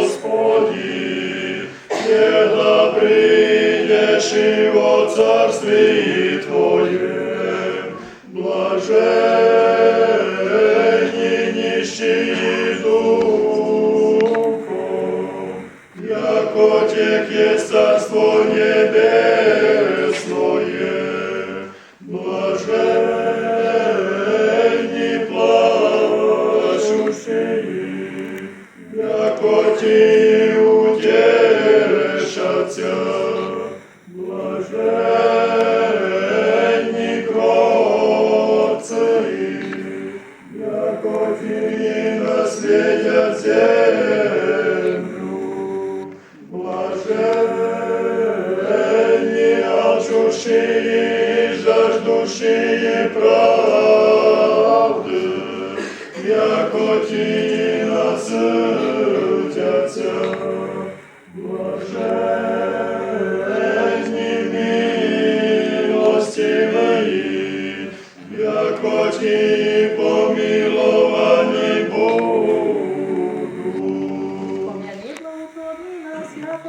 Господи, когда придешь и во царстве Твоем, яко Тек есть Царство Небесное. Господі утішаться, блаженні коцеї, якоті наслідять землю, блаженні аж душі, жаж душі правди, Господи, помиловані Богу. Пом'яні, благослови нас, як.